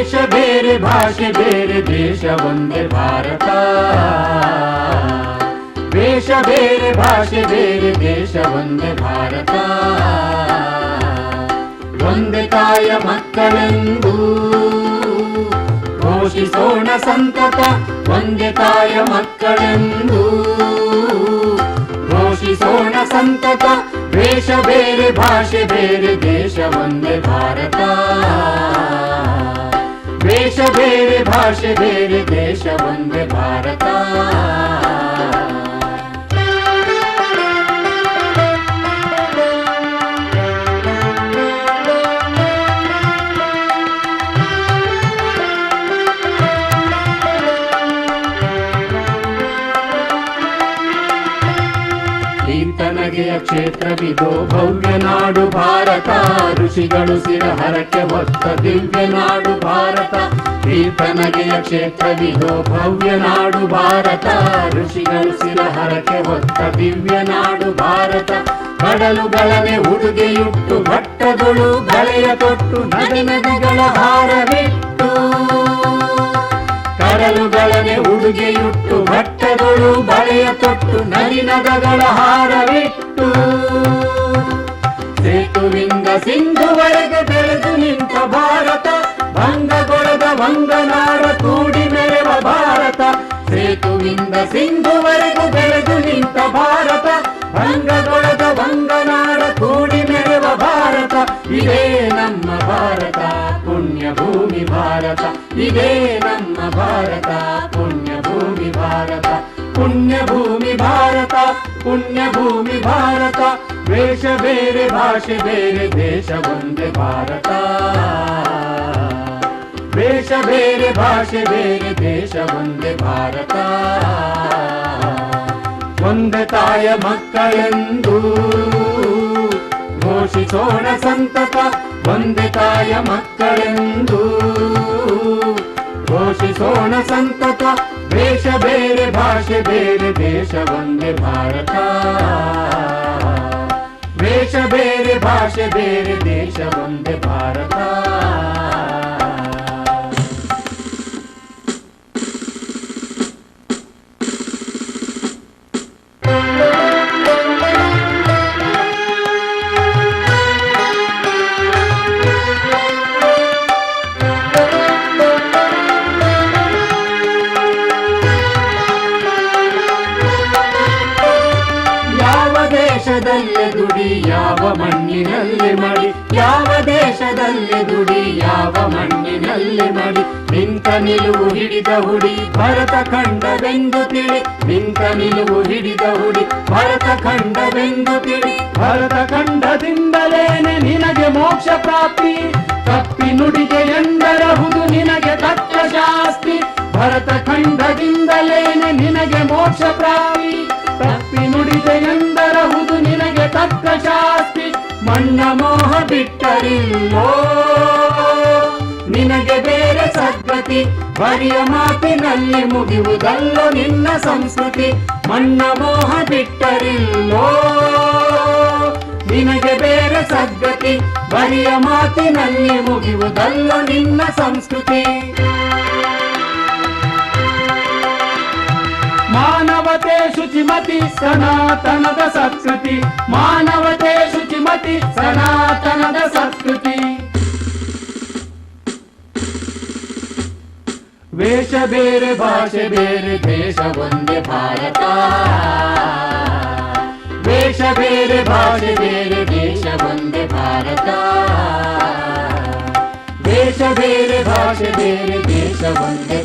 ವೇಷ ಬೇರೆ, ಭಾಷೆ ಬೇರೆ, ದೇಶ ಒಂದೇ ಭಾರತ. ವೇಷ ಬೇರೆ, ಭಾಷೆ ಬೇರೆ, ದೇಶ ಒಂದೇ ಭಾರತ. ಒಂದೇ ತಾಯ ಮಕ್ಕಳೆಂದು ಘೋಷಿಸೋಣ ಸಂತತ, ಒಂದೇ ತಾಯ ಮಕ್ಕಳೆಂದು ಘೋಷಿಸೋಣ ಸಂತತ. ವೇಷ ಬೇರೆ, ಭಾಷೆ ಬೇರೆ, ದೇಶ ಒಂದೇ ಭಾರತ. देश भेरि भाषे भेरि देश वन्दे भारता। ಈತನಗೆಯ ಕ್ಷೇತ್ರವಿದೋ ಭವ್ಯ ನಾಡು ಭಾರತ. ಋಷಿಗಳು ಸಿರಹರಕ್ಕೆ ಹೊತ್ತ ದಿವ್ಯ ನಾಡು ಭಾರತ. ಈತನಗೆಯ ಕ್ಷೇತ್ರವಿದೋ ಭವ್ಯ ನಾಡು ಭಾರತ. ಋಷಿಗಳು ಸಿರಹರಕ್ಕೆ ಹೊತ್ತ ದಿವ್ಯ ನಾಡು ಭಾರತ. ಕಡಲುಗಳನೆ ಉಡುಗೆಯುಟ್ಟು, ಭಟ್ಟಗಳು ಬಳೆಯ ತೊಟ್ಟು, ನದಿ ನದಿಗಳ ಹಾರವಿಟ್ಟು ಕಡಲುಗಳನೆ ಉಡುಗೆಯುಟ್ಟು, ಭಟ್ಟಗಳು ಬಳೆಯ ತೊಟ್ಟು, ನದಿ ನಗಗಳ ಹಾರವಿಟ್ಟು. ಸೇತುವಿಂದ ಸಿಂಧುವರೆಗೆ ಬೆಳೆದು ನಿಂತ ಭಾರತ ಭಂಗಗೊಳದ ವಂಗನಾಡ ಕೂಡಿ ಮೆರೆವ ಭಾರತ. ಸೇತುವಿಂದ ಸಿಂಧುವರೆಗೂ ಬೆಳೆದು ನಿಂತ ಭಾರತ ಭಂಗಗೊಳದ ವಂಗನಾಡ ಕೂಡಿ ಮೆರೆವ ಭಾರತ. ಇದೇ ನಮ್ಮ ಭಾರತ. ಭೂಮಿ ಭಾರತ. ಇದೇ ನಮ್ಮ ಭಾರತ. ಪುಣ್ಯ ಭೂಮಿ ಭಾರತ. ಪುಣ್ಯ ಭೂಮಿ ಭಾರತ. ಪುಣ್ಯ ಭೂಮಿ ಭಾರತ. ವೇಷ ಬೇರೆ, ಭಾಷೆ ಬೇರೆ, ದೇಶ ಒಂದೇ ಭಾರತ. ವೇಷ ಬೇರೆ, ಭಾಷೆ ಬೇರೆ, ದೇಶ ಒಂದೇ ಭಾರತ. ಒಂದೇ ತಾಯ ಮಕ್ಕಳೆಂದು ಘೋಷಿಸೋಣ ಸಂತತ ಒಂದೆ ತಾಯ ಮಕ್ಕಳೆಂದು ಘೋಷಿಸೋಣ ಸಂತತ ದೇಶ ಬೇರೆ, ಭಾಷೆ ಬೇರೆ, ದೇಶ ಒಂದೇ ಭಾರತ ದೇಶ ಬೇರೆ, ಭಾಷೆ ಬೇರೆ, ದೇಶ ಒಂದೇ ಭಾರತ. ಮಣ್ಣಿನಲ್ಲಿ ಮಡಿ, ಯಾವ ದೇಶದಲ್ಲಿ ದುಡಿ ಯಾವ ಮಣ್ಣಿನಲ್ಲಿ ಮಡಿ. ನಿಂತ ನಿಲುವು ಹಿಡಿದ ಹುಡಿ, ಭರತ ಖಂಡವೆಂದು ತಿಳಿ. ನಿಂತ ನಿಲುವು ಹಿಡಿದ ಹುಡಿ, ಭರತ ಖಂಡವೆಂದು ತಿಳಿ. ಭರತ ಖಂಡದಿಂದಲೇನೆ ನಿನಗೆ ಮೋಕ್ಷ ಪ್ರಾಪ್ತಿ. ತಪ್ಪಿ ನುಡಿಗೆ ಎಂದರಹುದು ನಿನಗೆ ತಕ್ಕ ಶಾಸ್ತಿ. ಭರತ ಖಂಡದಿಂದಲೇನೆ ನಿನಗೆ ಮೋಕ್ಷ ಪ್ರಾಪ್ತಿ. ಮಣ್ಣ ಮೋಹ ಬಿಟ್ಟರಿಲ್ಲೋ? ನಿನಗೆ ಬೇರೆ ಸದ್ಗತಿ ಬರಿಯ ಮಾತಿನಲ್ಲಿ ಮುಗಿಯುವುದಲ್ಲೋ ನಿನ್ನ ಸಂಸ್ಕೃತಿ? ಮಣ್ಣ ಮೋಹ ಬಿಟ್ಟರಿಲ್ಲೋ? ನಿನಗೆ ಬೇರೆ ಸದ್ಗತಿ ಬರಿಯ ಮಾತಿನಲ್ಲಿ ಮುಗಿಯುವುದಲ್ಲೋ ನಿನ್ನ ಸಂಸ್ಕೃತಿ? ಮಾನವತೆ ಶುಚಿಮತಿ ಸನಾತನದ ಸಂಸ್ಕೃತಿ. ಮಾನವತೆ ಶುಚಿಮತಿ ಸನಾತನದ ಸಂಸ್ಕೃತಿ. ವೇಷ ಬೇರೆ, ಭಾಷೆ ಬೇರೆ, ದೇಶ ಒಂದೇ ಭಾರತ. ವೇಷ ಬೇರೆ, ಭಾಷೆ ಬೇರೆ, ದೇಶ ಒಂದೇ ಭಾರತ. ದೇಶ ಬೇರೆ, ಭಾಷೆ ಬೇರೆ, ದೇಶ ಒಂದೇ